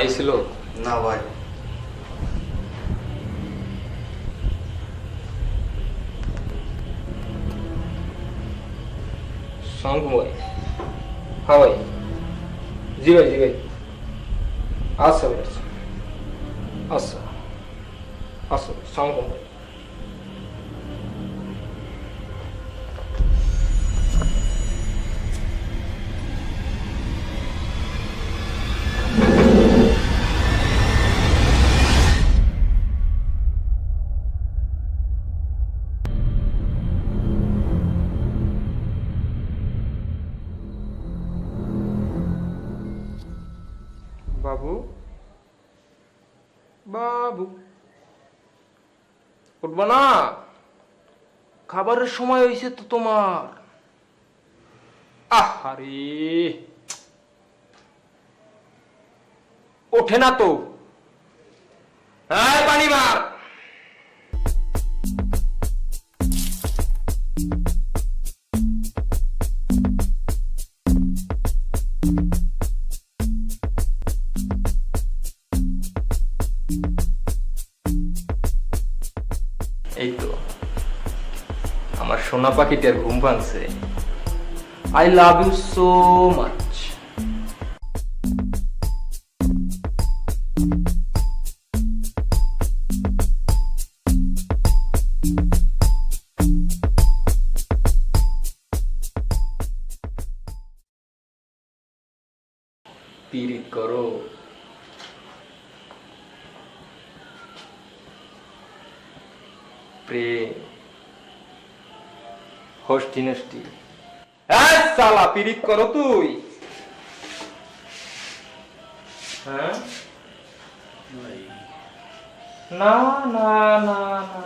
এসেছিল? না ভাই। শঙ্খ ভাই। হ্যাঁ ভাই। জি ভাই জি ভাই। আচ্ছা ভাই আচ্ছা। আচ্ছা। আচ্ছা ভাই শঙ্খ ভাই। বাবু। বাবু। উঠব না। খাবারের সময় হয়েছে তো তোমার। আহারে। ওঠে না তো। হ্যাঁ পানি মার সোনা পাখিটার ঘুম ভাঙছে। I love you so much এই তুই। হ্যাঁ? না না না না।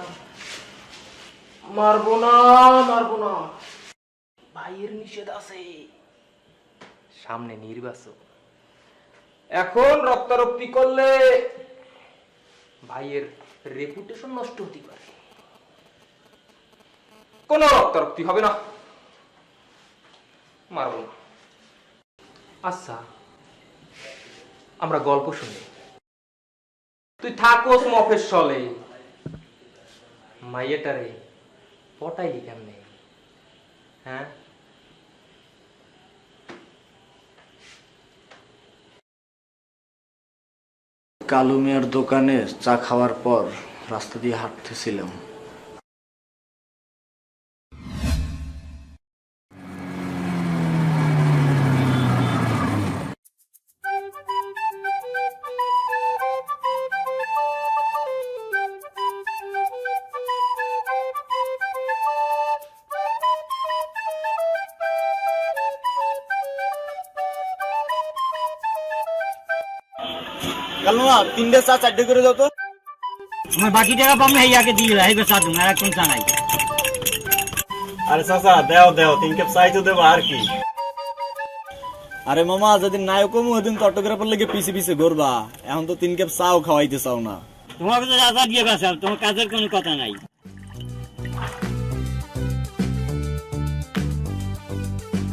মারবো না মারবো না। ভাইয়ের নিষেধ আছে। সামনে নির্বাচন। এখন রক্তারক্তি করলে ভাইয়ের রেপুটেশন নষ্ট হতে পারে। কোনো রক্তারক্তি হবে না। মারব না। আচ্ছা আমরা গল্প শুনি। তুই থাকোস মফেশ্বলে মাইয়েটারে পটাইলি কেমনে? হ্যাঁ? কালু মিয়ার দোকানে চা খাওয়ার পর রাস্তা দিয়ে হাঁটতেছিলাম। কালু মিয়া তিনটে চা চারটে করে দাও তো। আমার বাকি টাকা পাবো হেয়াকে দিয়ে রাখবে সাধু আর এখন চা নাই। আরে চাচা দেও দেও তিন কাপ চাই তো দেবো আর কি। আরে মামা যদি নায়ক কমু ওদিন তো অটোগ্রাফার লেগে পিছে পিছে ঘুরবা। এখন তো তিন কাপ চাও খাওয়াইতে চাও না। তোমাকে তো রাজা দিয়ে গেছে তোমার কাজের কোনো কথা নাই।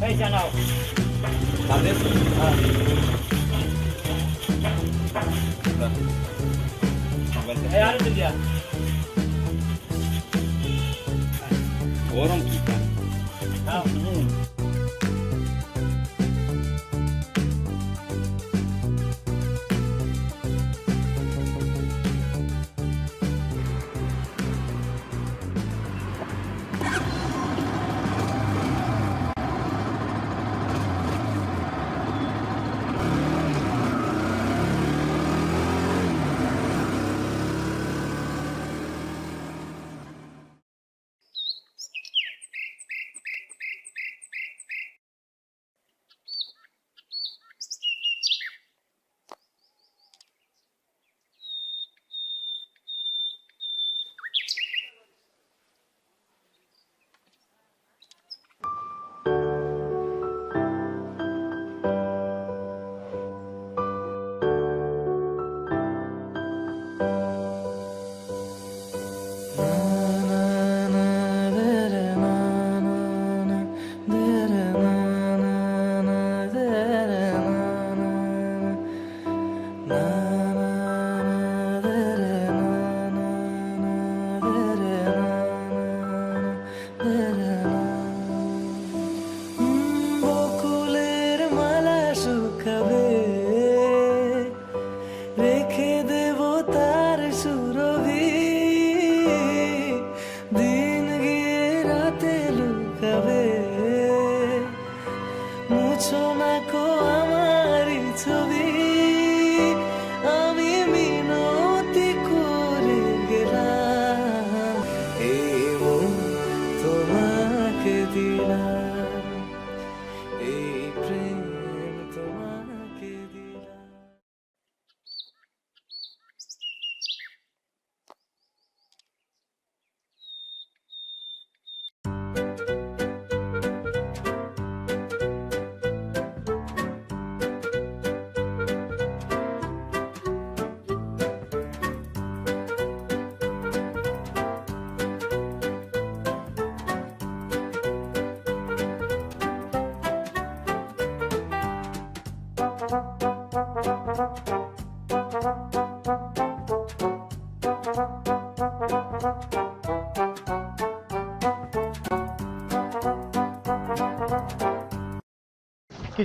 এই জানাও এই আরে তো দিয়া গরম কি শুকাবে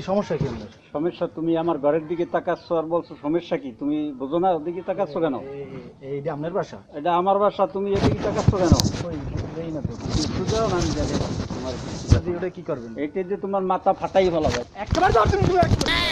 সমস্যা কি আপনার? সমস্যা তুমি আমার ঘরের দিকে তাকাচ্ছ আর বলছো সমস্যা কি? তুমি বোঝো না ওদিকে তাকাচ্ছ কেন? এইটা আপনার বাসা? এটা আমার বাসা তুমি এদিকে তাকাচ্ছ কেন? এই না তো। একটু আমি জানি তোমার ওটা কি করবেন? এইটা যে তোমার মাথা ফাটাই ভালো যায়। একবার দশ মিনিট একবার।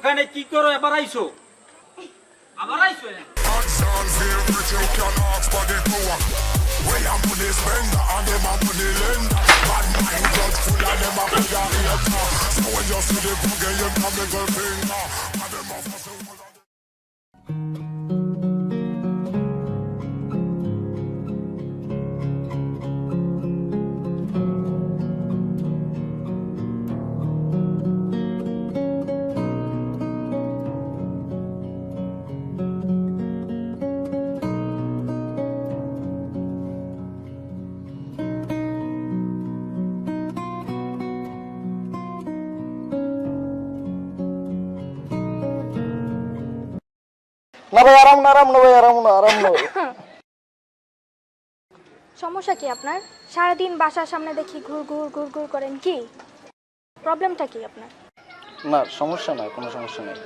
ওখানে কি করো? এবার আইছো আবার আইছো না ভাই আরাম না আরাম না ভাই আরাম না আরাম না সমস্যা কি আপনার? সারাদিন বাসার সামনে দেখি ঘুর ঘুর ঘুর ঘুর করেন কি? প্রবলেমটা কি আপনার? না সমস্যা না কোনো সমস্যা নেই।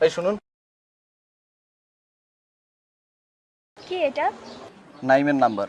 এই শুনুন। কি এটা? নাইমের নাম্বার।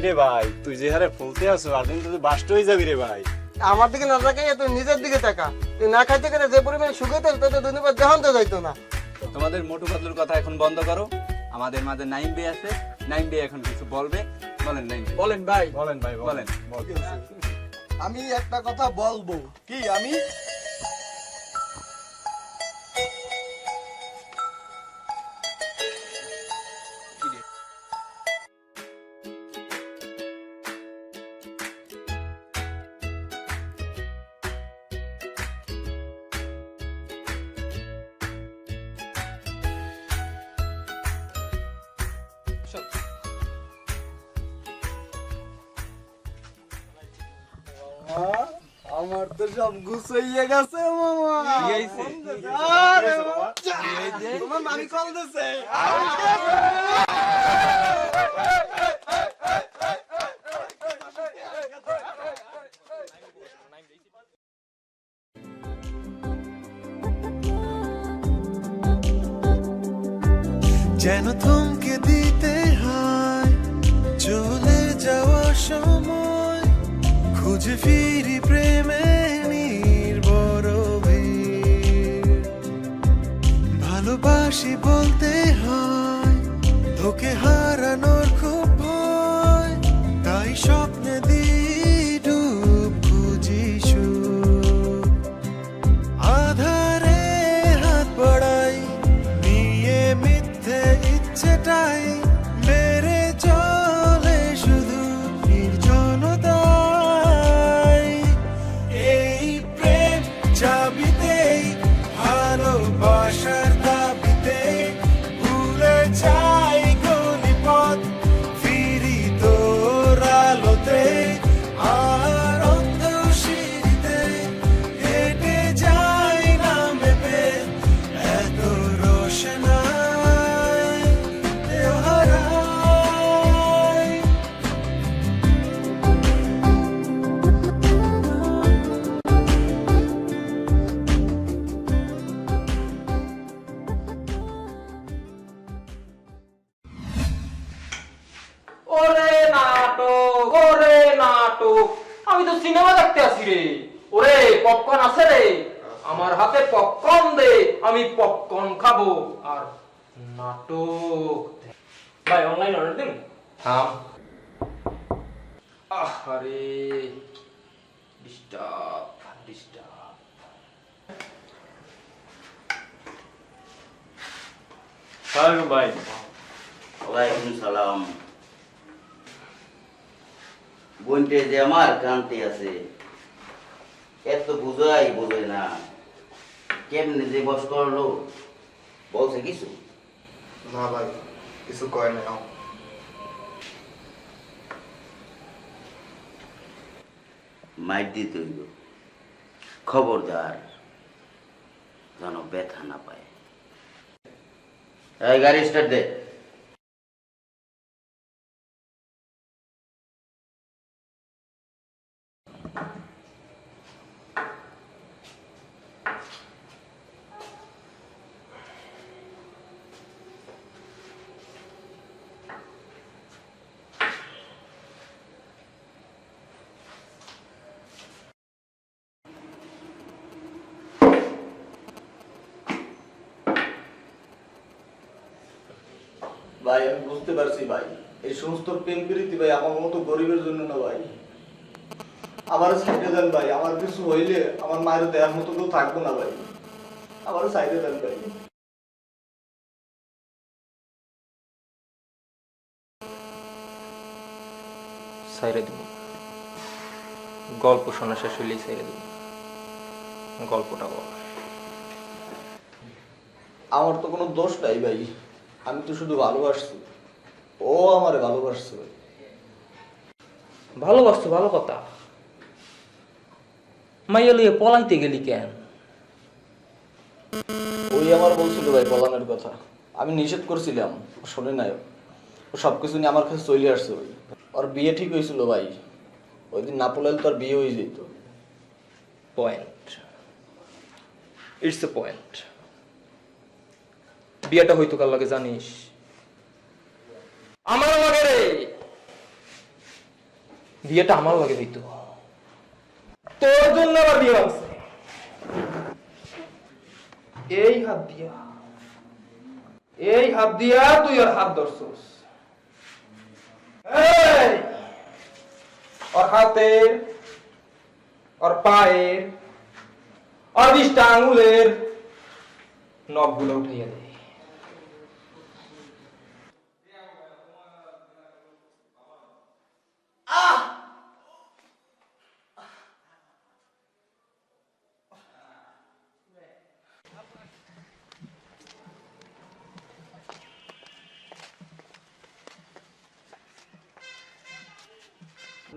কিরে ভাই তুই যে হারে ফুলতে আছো আর দিন তুই বাস্ট হয়ে যাবি রে ভাই। আমার দিকে না তাকাই তুই নিজের দিকে তাকা। তুই না খাইতে গেলে যে পরিমাণ সুখে থাকতো তো দুনিবার দেহান তো যাইতো না। তোমাদের মোটু পাতলুর কথা এখন বন্ধ করো। আমাদের মাঝে নাইম বে আছে। নাইম বে এখন কিছু বলবে? বলেন নাইম বলেন ভাই। বলেন ভাই বলেন। আমি একটা কথা বলব। কি আমি? আমার তো সব গুছাইয়ে গেছে মামা। আরে বাবা, তোমার মামি কল দিছে। যেন থমকে দিতে ফিরি প্রেমে ভালোবাসি বলতে হয় তোকে হারানোর খুব ভয়, তাই স্বপ্নে দিই ডুব খুঁজি আধারে হাত পড়াই নিয়ে মিথ্যে ইচ্ছেটাই নাটক আমি তো সিনেমা দেখতে আসি রে। ওরে পপকর্ন আছে রে। আমার হাতে পপকর্ন দে আমি পপকর্ন খাব। আর নাটক ভাই অনলাইন অর্ডার দিন? থাম আরে ডিস্টার্ব ডিস্টার্ব সালাম ভাই। ওয়ালাইকুম সালাম। বোনটে যে আমার কান্তি আছে এত বুঝাই বোঝে না। কেমনে যে বস করল বলছে কিছু? না ভাই কিছু কয় না মাইর দিতে হইল খবরদার যেন ব্যথা না পায়। এই গাড়ি স্টার্ট দে। ভাই আমি বুঝতে পারছি ভাই। এই সমস্ত প্রেম প্রীতি ভাই আমার মতো গরিবের জন্য না ভাই। আমার সাইডে দেন ভাই আমার কিছু হইলে আমার মায়ের দেওয়ার মতো কেউ থাকব না ভাই। আমার সাইডে দেন ভাই। সাইরে দেব। গল্প শোনা শেষ হইলেই সাইরে দেব। গল্পটা বল। আমার তো কোনো দোষ নাই ভাই। আমি তো শুধু ভালোবাসছি। ও আমারে ভালোবাসছে। ভাই ভালোবাসতো ভালো কথা। মাইয়া লইয়ে পলাইতে গেলি কেন? ওই আমার বলছিল ভাই পলানের কথা। আমি নিষেধ করছিলাম শোনে নাই। ও সব কিছু নিয়ে আমার কাছে চলে আসছে ভাই। ওর বিয়ে ঠিক হয়েছিল ভাই। ওই দিন না পলাইলে তো আর বিয়ে হয়ে যেত। পয়েন্ট ইটস এ পয়েন্ট বিয়েটা হয়তো কার লাগে জানিস? আমার লাগে রে। বিয়েটা আমার লাগে হইতো। তোর জন্য আবার বিয়ে হচ্ছে এই হাত দিয়া। এই হাত দিয়া তুই আর হাত ধরছস! ওর হাতের ওর পায়ের ওর বিশটা আঙুলের নখগুলো উঠাইয়া দে।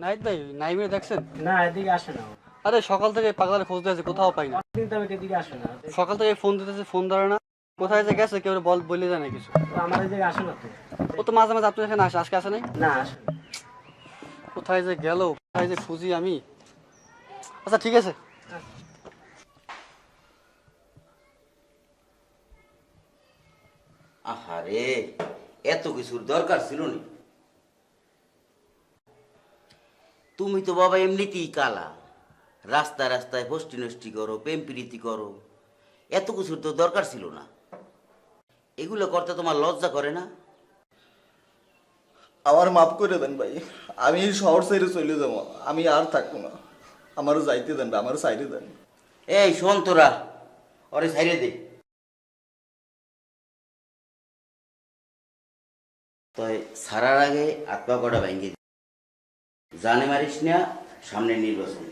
নাইট ভাই নাইমে দেখছেন? না এদিকে আসে না আরে সকাল থেকে পাগলারে খোঁজ দিয়েছে কোথাও পাই না। এদিকে আসে না। সকাল থেকে ফোন দিতেছে ফোন ধরে না। কোথায় যে গেছে কেউ বল বলে যায় না কিছু আমার এদিকে আসে না তো। ও তো মাঝে মাঝে আপনার এখানে আসে আজকে আসে নাই? না আসে কোথায় যে গেল কোথায় যে খুঁজি আমি? আচ্ছা ঠিক আছে। আহারে এত কিছুর দরকার ছিল নি? তুমি তো বাবা এমনিতেই কালা। রাস্তায় রাস্তায় ফষ্টি নষ্টি করো প্রেম প্রীতি করো। এত কিছুর তো দরকার ছিল না। এগুলো করতে তোমার লজ্জা করে না? আমার মাফ করে দেন ভাই আমি শহর সাইডে চলে যাব আমি আর থাকব না। আমারও যাইতে দেন ভাই আমারও সাইডে দেন। এই শোন তোরা ওরে সাইডে দে। তয় সারার আগে আত্মা কটা ভেঙে। জানে মারিস না সামনে নির্বাচন।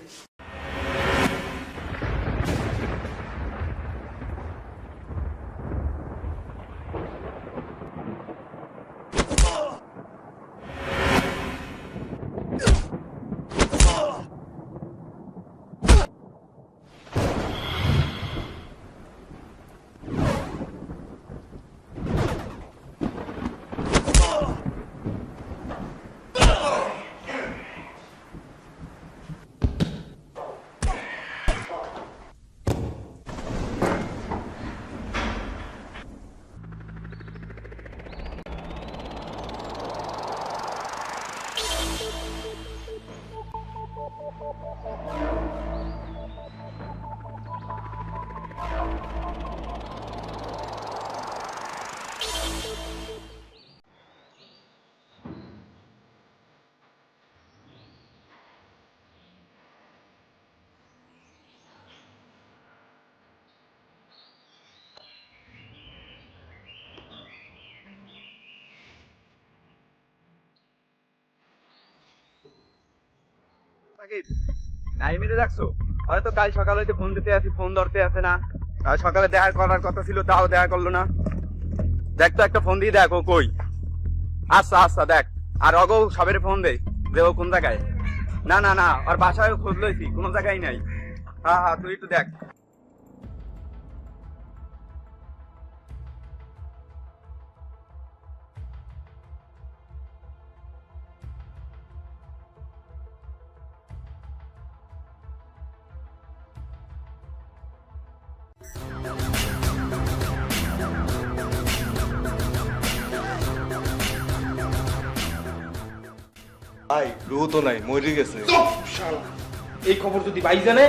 হয়তো কাল সকালে হইতে ফোন দিতে আসি ফোন ধরতে আসে না। আর সকালে দেখা করার কথা ছিল, তাও দেখা করল না। দেখ তো একটা ফোন দিয়ে দেখ কই। আচ্ছা আচ্ছা দেখ। আর অগো সবের ফোন দে, যে ও কোন জায়গায়? না না না আর বাসায় খোঁজ লইছি, কোনো জায়গায় নাই। হ্যাঁ হ্যাঁ তুই একটু দেখ। ভাই রুহু তো নাই মরে গেছে। এই খবর যদি ভাই জানে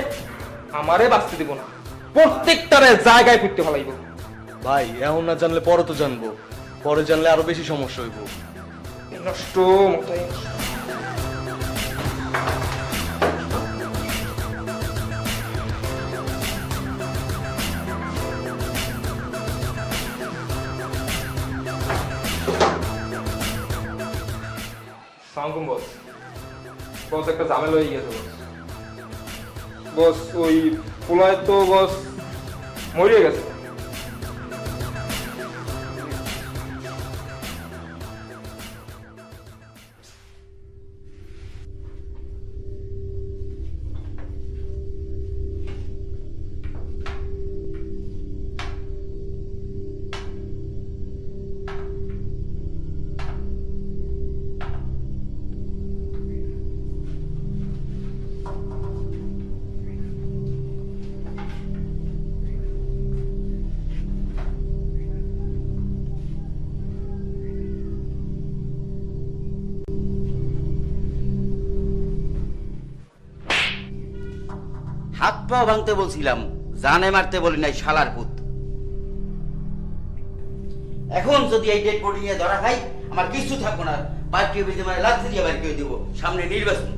আমারে বাঁচতে দিব না। প্রত্যেকটারে জায়গায় করতে ফেলাইব। ভাই এখন না জানলে পরে তো জানব। পরে জানলে আরও বেশি সমস্যা হইব। নষ্ট মতাই নষ্ট। বস একটা ঝামেলা হয়ে গেছে। বস ওই পোলায় তো বস মরিয়ে গেছে। পাও ভাঙতে বলছিলাম, জানে মারতে বলি নাই শালার পুত। এখন যদি এই ডেড বডি নিয়ে ধরা খাই আমার কিছু থাকব না। পার্টি অফিসে মানে লাথি দিয়ে বাড়ি করে দেবো, সামনে নির্বাচন।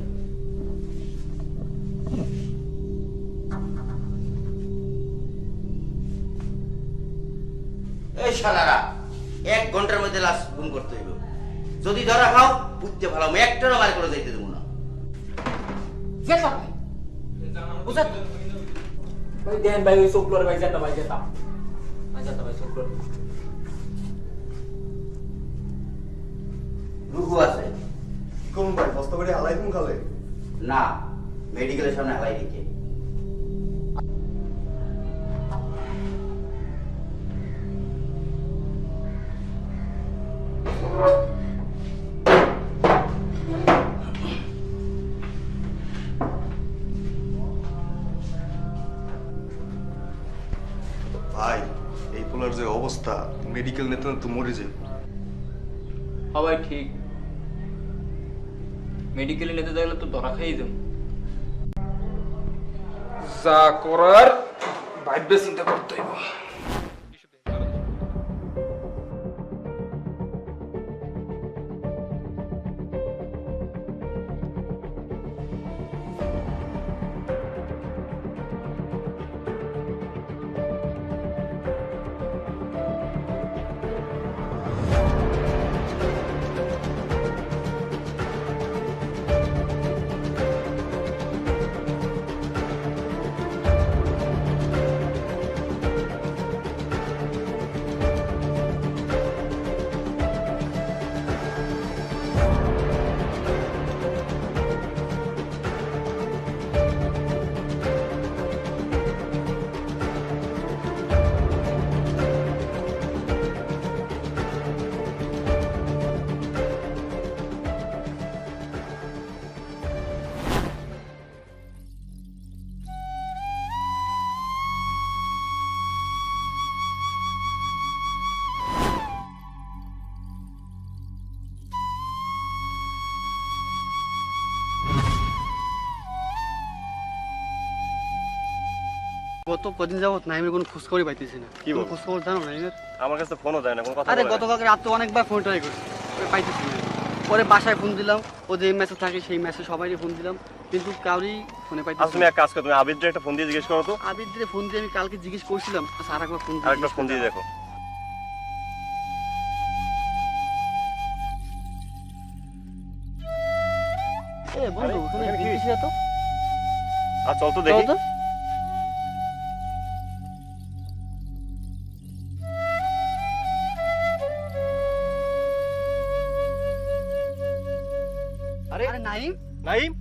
এই শালারা, এক ঘণ্টার মধ্যে লাশ গুম করতে হইব। যদি ধরা খাও বুঝতে ভালো, আমি একটারও মার করে যাইতে দেবো না। জেতা ভাই দেন ভাই ওই শুক্লোর ভাই যেতা ভাই যেতা ভাই যেতা ভাই শুক্লোর। রুহু আছে। কোন ভাই? বস্তা করে হালাই তুমি খালে? না মেডিকেলের সামনে হালাই দিকে অবস্থা মেডিকেল নেতা তো মরে যে হবাই ঠিক। মেডিকেলে নিতে দেখলে তো ধরা খাই দেব। যা করার ভাববে চিন্তা করতে হইব। গত কদিন যাবত নাইমের কোনো খোঁজ খবরই পাইতেছি না। কি খোঁজ খবর জানো নাইমের? আমার কাছে ফোনও দেয় না কোনো কথা আরে। গতকালকে রাত তো অনেকবার ফোন ট্রাই করছি পাইতেছি না। পরে বাসায় ফোন দিলাম ও যে মেসেজ থাকে সেই মেসেজ সবাইকে ফোন দিলাম কিন্তু কাউরই ফোনে আচ্ছা পাইতেছি তুমি এক কাজ করো তুমি আবিদ্রে একটা ফোন দিয়ে জিজ্ঞেস করো তো। আবিদ্রে ফোন দিয়ে আমি কালকে জিজ্ঞেস করছিলাম আচ্ছা আর একবার ফোন দিয়ে আরেকটা ফোন দিয়ে দেখো। এ বন্ধু কি? বিদেশি এত আর চল তো দেখি। নাইম? নাইম?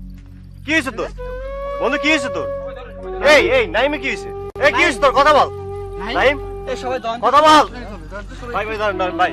কি হয়েছে তোর? বন্ধু কি হয়েছে তোর? এই এই নাইমে কি হয়েছে এই কি হয়েছে তোর? কথা বল। নাইম? এই সবাই কথা বল। ভাই ভাই ভাই।